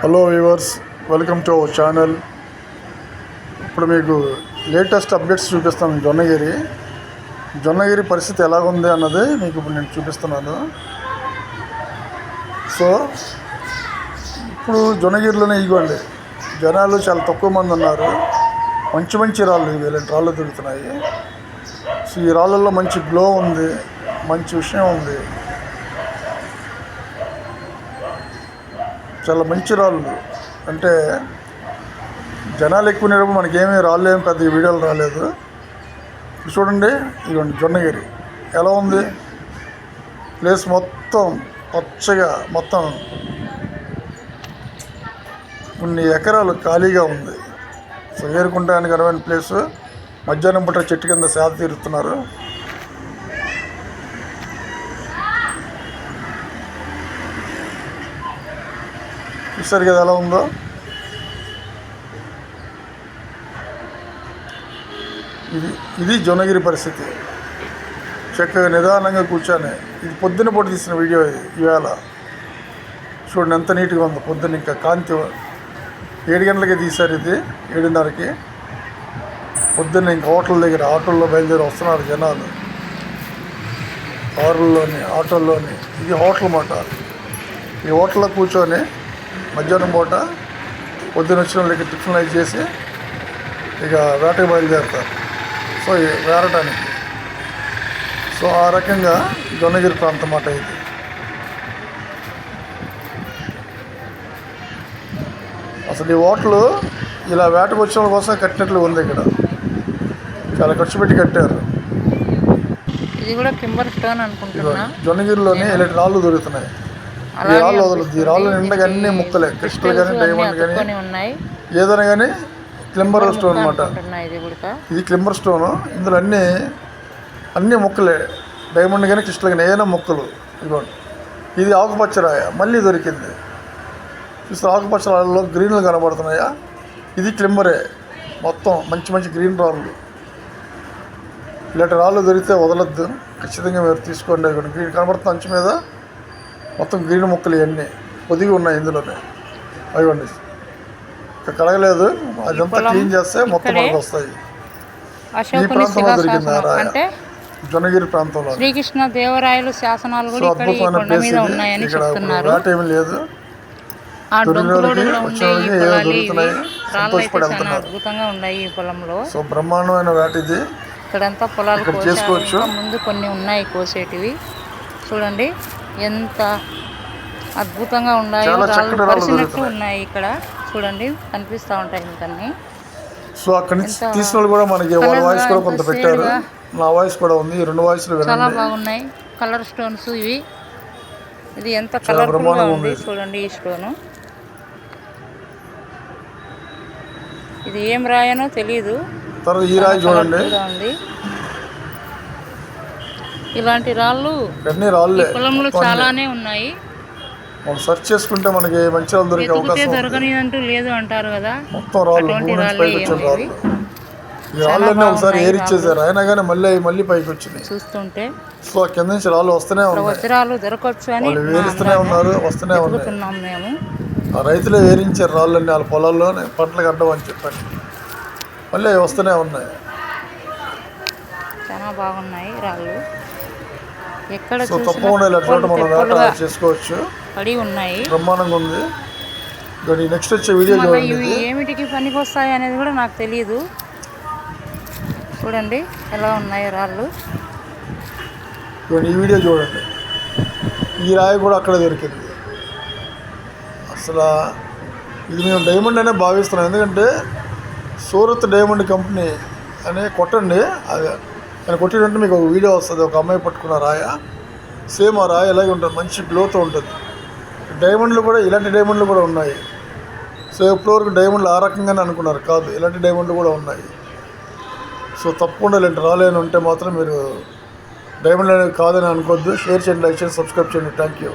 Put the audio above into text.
Hello viewers welcome to our channel ఇప్పుడు మీకు latest updates చూపిస్తాను జొన్నగిరి. జొన్నగిరి పరిస్థితి ఎలాగుంది అన్నది మీకు ఇప్పుడు నేను చూపిస్తున్నాను. సో ఇప్పుడు జొన్నగిరిలోనే ఇవ్వండి జనాలు చాలా తక్కువ మంది ఉన్నారు. మంచి మంచి రాళ్ళు ఇవి ఇలాంటి రాళ్ళు దొరుకుతున్నాయి. సో ఈ రాళ్ళల్లో మంచి గ్లో ఉంది. మంచి విషయం ఉంది. చాలా మంచి రాళ్ళు. అంటే జనాలు ఎక్కువ ఉన్నప్పుడు మనకేమీ రాళ్ళు ఏమి పెద్ద వీడియోలు రాలేదు. చూడండి ఇదిగోండి జొన్నగిరి. ఎలా ఉంది? ప్లేస్ మొత్తం పచ్చగా మొత్తం కొన్ని ఎకరాలు ఖాళీగా ఉంది. సో ఏరుకుంటానికి అనువైన ప్లేస్. మధ్యాహ్నం పూట చెట్టు కింద సేద తీరుతున్నారు. చూసారు కదా ఎలా ఉందో? ఇది ఇది జొన్నగిరి పరిస్థితి. చక్కగా నిదానంగా కూర్చొని ఇది పొద్దున పూట తీసిన వీడియో ఇది ఈవేళ చూడండి ఎంత నీట్గా ఉందో పొద్దున్న ఇంకా కాంతి ఏడు గంటలకి తీశారు ఇది ఏడున్నరకి. పొద్దున్న ఇంకా హోటల్ దగ్గర ఆటోల్లో బయలుదేరి వస్తున్నారు జనాలు. కారుల్లోని ఆటోల్లోని. ఇది హోటల్ మాట. ఈ హోటల్లో కూర్చొని మధ్యాహ్నం పూట పొద్దున వచ్చిన వాళ్ళకి టిఫిన్లు అవి చేసి ఇక వేటకు బయలుదేరుతారు. సో వేరటానికి. సో ఆ రకంగా జొన్నగిరి ప్రాంతం మాట ఇది. అసలు ఈ హోటల్ ఇలా వేటకు వచ్చిన కోసం కట్టినట్లు ఉంది ఇక్కడ. చాలా ఖర్చు పెట్టి కట్టారు. ఇది కూడా కింబర్ స్టోన్ ఇదిగో అనుకుంటున్నా జొన్నగిరిలోని ఇలాంటి రాళ్ళు దొరుకుతున్నాయి. ఈ రాళ్ళు వదలదు ఈ రాళ్ళు నిండగా అన్ని ముక్కలే క్రిస్టల్ కానీ డైమండ్ కానీ ఉన్నాయి. ఏదైనా కానీ క్లింబర్ స్టోన్ అనమాట ఇది క్లింబర్ స్టోన్. ఇందులో అన్ని అన్ని ముక్కలే. డైమండ్ కానీ క్రిస్టల్ కానీ ఏదైనా ముక్కలు. ఇదిగోండి. ఇది ఆకుపచ్చ రాయ మళ్ళీ దొరికింది. చూస్తే ఆకుపచ్చ రాళ్ళలో గ్రీన్లు కనబడుతున్నాయా? ఇది క్లింబరే. మొత్తం మంచి మంచి గ్రీన్ రాళ్ళు. ఇలాంటి రాళ్ళు దొరికితే వదలొద్దు. ఖచ్చితంగా మీరు తీసుకోండి. గ్రీన్ కనబడుతున్న అంచు మీద. మొత్తం గ్రీన్ ముక్కలు ఇవన్నీ పొదిగి ఉన్నాయి ఇందులోనే. ఇక్కడ కడగలేదు. అదంతా క్లీన్ చేస్తే మొత్తం మనకు వస్తాయి. ఈ ప్రాంతంలో దొరికింది అంటే జొన్నగిరి ప్రాంతంలో. శ్రీకృష్ణ దేవరాయలు శాసనాలు కూడా ఇక్కడ ఈ కొండ మీద ఉన్నాయని చెప్తున్నారు. ఏమీ లేదు. ఆ దొరికిన డొంకులోడులో వాళ్ళకి ఉండే వచ్చిన ఈ వాళ్ళకి ఏదో పొలాలు ఇవి దొరుకుతున్నాయి. రాళ్ళు అయితే సంతోషపడి చాలా వెళ్తున్నారు. అద్భుతంగా ఉన్నాయి ఈ పొలంలో. సో బ్రహ్మాండమైన వేట ఇది. ఇక్కడంతా పొలాలు కోసారు. చేసుకోవచ్చు. ముందు కొన్ని ఉన్నాయి కోసేటివి. చూడండి. ఎంత అద్భుతంగా ఉన్నాయో రాళ్ళు పరిచినట్టు దొరుకుతున్నాయి. ఉన్నాయి ఇక్కడ. చూడండి కనిపిస్తూ ఉంటాయి ఇంకన్నీ సో అక్కడి నుంచి తీసిన వాళ్ళు కూడా మనకి వాళ్ళ వాయిస్ కూడా కొంత పెట్టారు. నా వాయిస్ కూడా ఉంది రెండు వాయిస్లు చాలా బాగున్నాయి. కలర్ స్టోన్స్ ఇవి. ఇది ఎంత బ్రహ్మాండంగా ఉంది. చూడండి ఈ స్టోను ఇది ఏం రాయనో తెలియదు తర్వాత ఈ రాయి చూడండి. ఇలాంటి రాళ్ళు అన్ని రాళ్ళే. పొలంలో చాలానే ఉన్నాయి. మనం సెర్చ్ చేసుకుంటే మనకి మంచి రాళ్ళు దొరికే అవకాశం. దొరకని అంటూ లేదు అంటారు కదా. మొత్తం రాళ్ళు రాళ్ళే పైకి వచ్చిన. రాళ్ళు. ఈ రాళ్ళన్నీ ఒకసారి ఏరిచ్చేసారు. అయినా కానీ మళ్ళీ మళ్ళీ పైకి వచ్చినాయి. చూస్తుంటే సో కింద నుంచి రాళ్ళు వస్తూనే ఉన్నాయి. వజ్రాలు దొరకవచ్చు అని వాళ్ళు వేరుస్తూనే ఉన్నారు వస్తూనే ఉన్నాయి. మేము. ఆ రైతులే వేరించారు రాళ్ళన్నీ వాళ్ళ పొలాల్లోనే పంటలకు అడ్డం అని చెప్పని మళ్ళీ అవి వస్తూనే ఉన్నాయి. చాలా బాగున్నాయి రాళ్ళు. ఎక్కడ సో తప్పకుండా ఇలా చోట మనం చేసుకోవచ్చు. పడి ఉన్నాయి. బ్రహ్మాండంగా ఉంది. ఇదిగోండి నెక్స్ట్ వచ్చే వీడియో ఇవి ఏమిటికి పనికి వస్తాయి అనేది కూడా నాకు తెలియదు చూడండి ఎలా ఉన్నాయి రాళ్ళు. ఈ వీడియో చూడండి. ఈ రాయి కూడా అక్కడే దొరికింది. అసలు ఇది మేము డైమండ్ అనే భావిస్తున్నాం. ఎందుకంటే సూరత్ డైమండ్ కంపెనీ అని కొట్టండి అది అని కొట్టినట్టు మీకు ఒక వీడియో వస్తుంది. ఒక అమ్మాయి పట్టుకున్న రాయ. సేమ్ ఆ రాయి ఇలాగే ఉంటుంది. మంచి గ్లోతో ఉంటుంది. డైమండ్లు కూడా ఇలాంటి డైమండ్లు కూడా ఉన్నాయి. సో ఇప్పటివరకు డైమండ్లు ఆ రకంగానే అనుకున్నారు? కాదు. ఇలాంటి డైమండ్లు కూడా ఉన్నాయి. సో తప్పకుండా ఇలాంటి రాలేని ఉంటే మాత్రం మీరు డైమండ్ అనేది కాదని అనుకోవద్దు. షేర్ చేయండి లైక్ చేయండి సబ్స్క్రైబ్ చేయండి. Thank you.